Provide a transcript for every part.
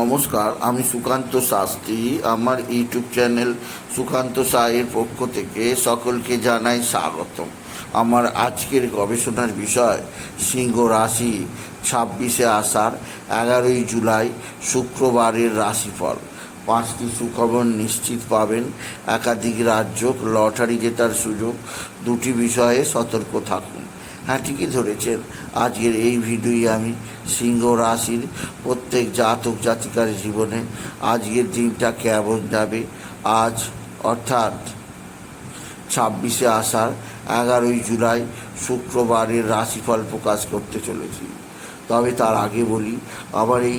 নমস্কার, আমি সুকান্ত শাস্ত্রী। আমার ইউটিউব চ্যানেল সুকান্ত সাহের পক্ষ থেকে সকলকে জানাই স্বাগতম। আমার আজকের গবেষণার বিষয়, সিংহ রাশি, ছাব্বিশে আষাঢ়, এগারোই জুলাই, শুক্রবারের রাশিফল। পাঁচটি সুখবর নিশ্চিত পাবেন। একাধিক রাজ্য লটারি জেতার সুযোগ। দুটি বিষয়ে সতর্ক থাকুন। ঠিকই ধরেছেন। আজকের এই ভিডিওই আমি সিংহ রাশির প্রত্যেক জাতক জাতিকার জীবনে আজকের দিনটা কেমন যাবে? আজ অর্থাৎ ছাব্বিশে আষাঢ়, এগারোই জুলাই শুক্রবারের রাশিফল প্রকাশ করতে চলেছি। তবে তার আগে বলি, আমার এই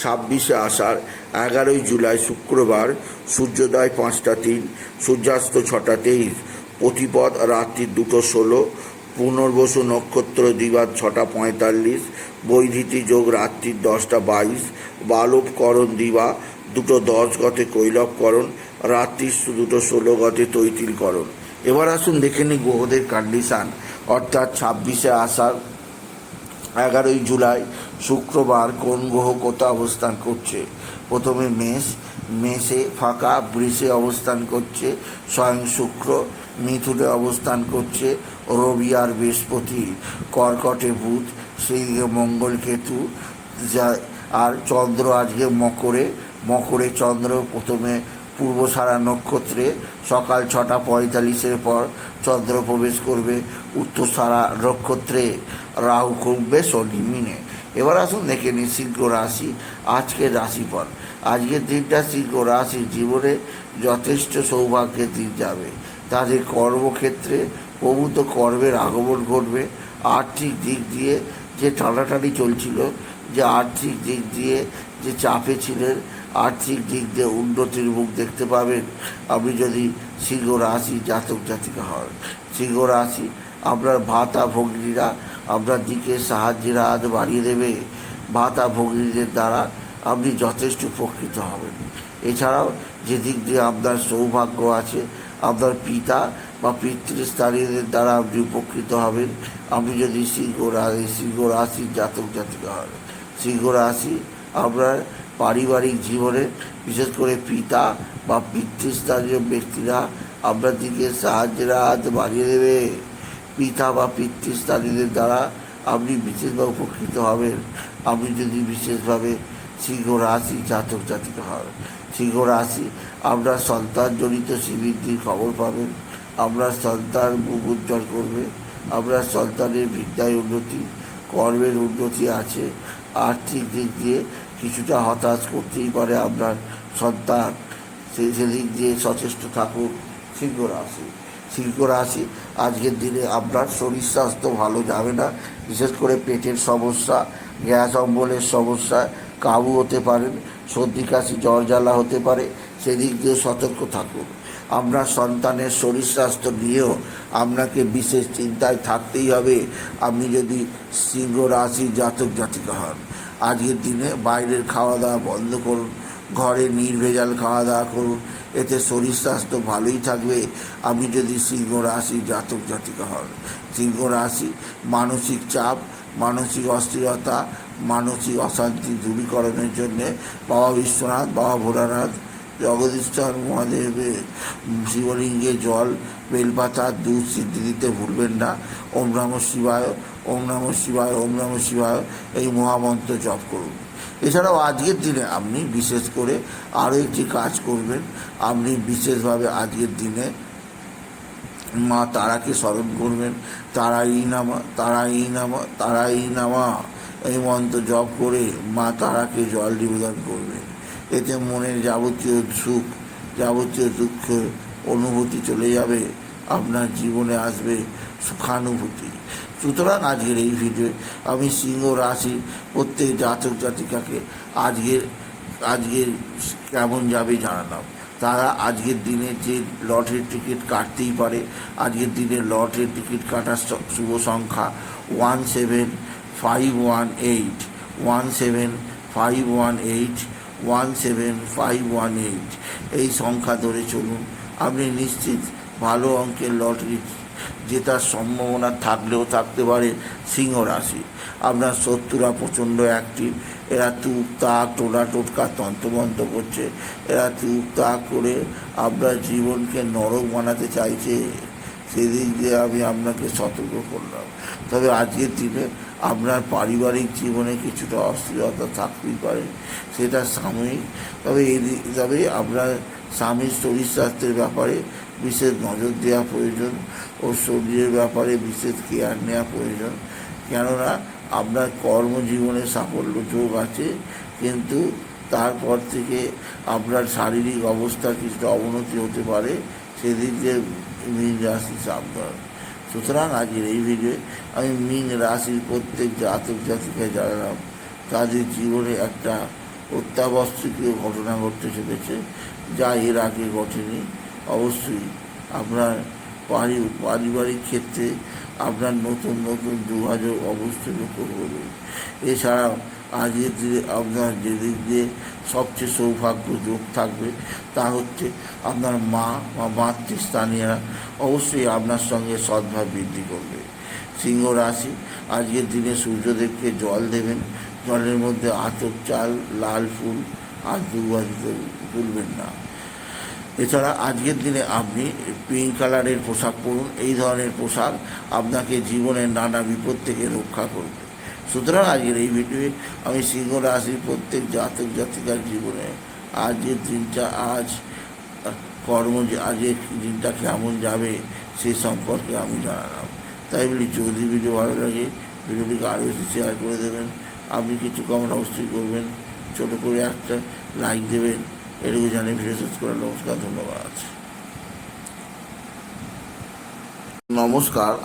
ছাব্বিশে আষাঢ়, এগারোই জুলাই শুক্রবার, সূর্যোদয় পাঁচটা তিন, সূর্যাস্ত ছটা তেইশ, প্রতিপদ রাত্রি দুটো ষোলো, পুনর্বসু নক্ষত্র দিবাদ ছটা পঁয়তাল্লিশ বৈধিতি যোগ রাত্রির দশটা বাইশ বালবকরণ দিবা দুটো দশ গতে কৈলবকরণ রাত্রি দুটো ষোলো গতে তৈতিলকরণ এবার আসুন দেখে নিই গ্রহদের কন্ডিশান অর্থাৎ ছাব্বিশে আষাঢ়, এগারোই জুলাই শুক্রবার কোন গ্রহ কোথা অবস্থান করছে? প্রথমে মেষ, মেষে ফাঁকা, বৃষে অবস্থান করছে, স্বয়ং শুক্র মিথুনে অবস্থান করছে, রবি আর বৃহস্পতি, কর্কটে বুধ সেই দিকে মঙ্গল কেতু, যা, আর চন্দ্র আজকে মকরে মকরে চন্দ্র প্রথমে পূর্বসারা নক্ষত্রে, সকাল ছটা পঁয়তাল্লিশের পর চন্দ্র প্রবেশ করবে উত্তরসারা নক্ষত্রে, রাহু খুলবে শনি মিনে। এবার আসুন দেখে নিই সিংহ রাশি আজকের রাশিফল। আজকের দিনটা সিংহ রাশির জীবনে যথেষ্ট সৌভাগ্যের দিন যাবে। তাদের কর্মক্ষেত্রে প্রভূত কর্মের আগমন ঘটবে। আর্থিক দিক দিয়ে যে টানাটানি চলছিল, যে আর্থিক দিক দিয়ে যে চাপে ছিলেন, আর্থিক দিক দিয়ে উন্নতির মুখ দেখতে পাবেন। আপনি যদি সিংহ রাশি জাতক জাতিকা হন, সিংহ রাশি আপনার ভাতা, ভগ্নীরা আপনার দিকে সাহায্যের হাত বাড়িয়ে দেবে, ভাতা ভগ্নীদের দ্বারা আপনি যথেষ্ট উপকৃত হবেন। এছাড়াও যে দিক দিয়ে আপনার সৌভাগ্য আছে, আপনার পিতা বা পিতৃস্থানীয়দের দ্বারা আপনি উপকৃত হবেন। আপনি যদি সিংহ রাশি সিংহ রাশির জাতক জাতিকা হন সিংহ রাশি আপনার পারিবারিক জীবনে, বিশেষ করে পিতা বা পিতৃস্থানীয় ব্যক্তিরা আপনার দিকে সাহায্যের হাত বাড়িয়ে দেবে। পিতা বা পিতৃস্থানীয়দের দ্বারা আপনি বিশেষভাবে উপকৃত হবেন। আপনি যদি বিশেষভাবে সিংহ রাশি জাতক জাতিকা হন সিংহ রাশি আপনার সন্তানজনিত শ্রীবৃদ্ধির খবর পাবেন, আপনার সন্তান মুখ উজ্জ্বল করবে, আপনার সন্তানের বিদ্যায় উন্নতি, কর্মের উন্নতি আছে, আর্থিক দিক দিয়ে কিছুটা হতাশ করতেই পারে আপনার সন্তান। সেই সেদিক দিয়ে সচেষ্ট থাকুন সিংহ রাশি সিংহ রাশি আজকের দিনে আপনার শরীর স্বাস্থ্য ভালো যাবে না। বিশেষ করে পেটের সমস্যা, গ্যাস অম্বলের সমস্যা, কাবু হতে পারেন সর্দি, কাশি, জ্বর, জ্বালা হতে পারে, সেদিক দিয়ে সতর্ক থাকুন। আপনার সন্তানের শরীর স্বাস্থ্য নিয়েও আপনাকে বিশেষ চিন্তায় থাকতেই হবে। আপনি যদি সিংহ, রাশি, জাতক, জাতিকা হন, আজকের দিনে বাইরের খাওয়া দাওয়া বন্ধ করুন। ঘরে নির্ভেজাল খাওয়া দাওয়া করুন, এতে শরীর স্বাস্থ্য ভালোই থাকবে। আপনি যদি সিংহ রাশি জাতক জাতিকা হন, সিংহ রাশি মানসিক চাপ, মানসিক অস্থিরতা, মানসিক অশান্তি দূরীকরণের জন্যে বাবা বিশ্বনাথ, বাবা ভোলানাথ জগদীশ্বর মহাদেবের শিবলিঙ্গে জল, বেলপাতা, দুধ সিদ্ধি দিতে ভুলবেন না। ওম নম শিবায়, ওম নম শিবায়, ওম নম শিবায়, এই মহামন্ত্র জপ করুন। এছাড়াও আজকের দিনে আপনি বিশেষ করে আরও একটি কাজ করবেন। আপনি বিশেষভাবে আজকের দিনে মা তারাকে স্মরণ করবেন। তারাই নামা তারাই নামা তারাই নামা এই মন্ত্র জপ করে মা তারাকে জল নিবেদন করবেন। এতে মনের যাবতীয় সুখ, যাবতীয় দুঃখ অনুভূতি চলে যাবে। আপনার জীবনে আসবে সুখানুভূতি। সুতরাং আজকের এই ভিডিও আমি সিংহ রাশি প্রত্যেক জাতক জাতিকাকে আজকের আজকের কেমন যাবে জানালাম। তারা আজকের দিনে যে লটের টিকিট কাটতেই পারে। আজকের দিনে লটের টিকিট কাটার শুভ সংখ্যা one seven five one eight one seven five one eight one seven five one eight এই সংখ্যা ধরে চলুন। আপনি নিশ্চিত ভালো অঙ্কের লটারি জেতার সম্ভাবনা থাকলেও থাকতে পারে সিংহ রাশি। আপনার শত্রুরা প্রচণ্ড অ্যাক্টিভ এরা তুক তাক, টোলা টোটকা, তন্ত্রমন্ত্র করছে। এরা তুক তাক করে আপনার জীবনকে নরক বানাতে চাইছে। সেদিক দিয়ে আমি আপনাকে সতর্ক করলাম। তবে আজকের দিনে আপনার পারিবারিক জীবনে কিছুটা অস্থিরতা থাকতেই পারে, সেটা সাময়িক। তবে এদি- তবে আপনার স্বামীর শরীর স্বাস্থ্যের ব্যাপারে বিশেষ নজর দেওয়া প্রয়োজন ও শরীরের ব্যাপারে বিশেষ কেয়ার নেওয়া প্রয়োজন। কেননা, আপনার কর্মজীবনে সাফল্য যোগ আছে, কিন্তু তারপর থেকে আপনার শারীরিক অবস্থার কিছুটা অবনতি হতে পারে, সেদিক দিয়ে মীন রাশি সাবধান। সুতরাং আজকের এই ভিডিওয়ে আমি মীন রাশির প্রত্যেক জাতক জাতিকে জানালাম, তাদের জীবনে একটা অত্যাবশ্যকীয় ঘটনা ঘটতে চলেছে, যা এর আগে ঘটেনি। অবশ্যই আপনার পারি, পারিবারিক ক্ষেত্রে আপনার নতুন নতুন যোগাযোগ অবশ্যই লক্ষ্য করবে। এছাড়াও আজকের দিনে আপনার যেদিক দিয়ে সবচেয়ে সৌভাগ্য যোগ থাকবে, তা হচ্ছে আপনার মা বা মাতৃস্থানীয়রা অবশ্যই আপনার সঙ্গে সদ্ভাব বৃদ্ধি করবে। সিংহ রাশি, আজকের দিনে সূর্যদেবকে জল দেবেন। জলের মধ্যে আতপ চাল, লাল ফুল আর দুর্বাদিত তুলবেন না। এছাড়া আজকের দিনে আপনি পিঙ্ক কালারের পোশাক পরুন, এই ধরনের পোশাক আপনাকে জীবনের নানা বিপদ থেকে রক্ষা করবে। সুতরাং আজকের এই ভিডিওয়ে আমি সিংহ রাশির প্রত্যেক জাতক জাতিকার জীবনে আজকের দিনটা, আজ কর্ম আজকের দিনটা কেমন যাবে সে সম্পর্কে আমি জানালাম। তাই বলি, যদি ভিডিও ভালো লাগে ভিডিওটিকে আরও বেশি শেয়ার করে দেবেন। আপনি কিছু কমেন্ট অবশ্যই করবেন। ছোটো করে একটা লাইক দেবেন। এটুকু জানিয়ে ভিডিও শেষ করে নমস্কার ধন্যবাদ নমস্কার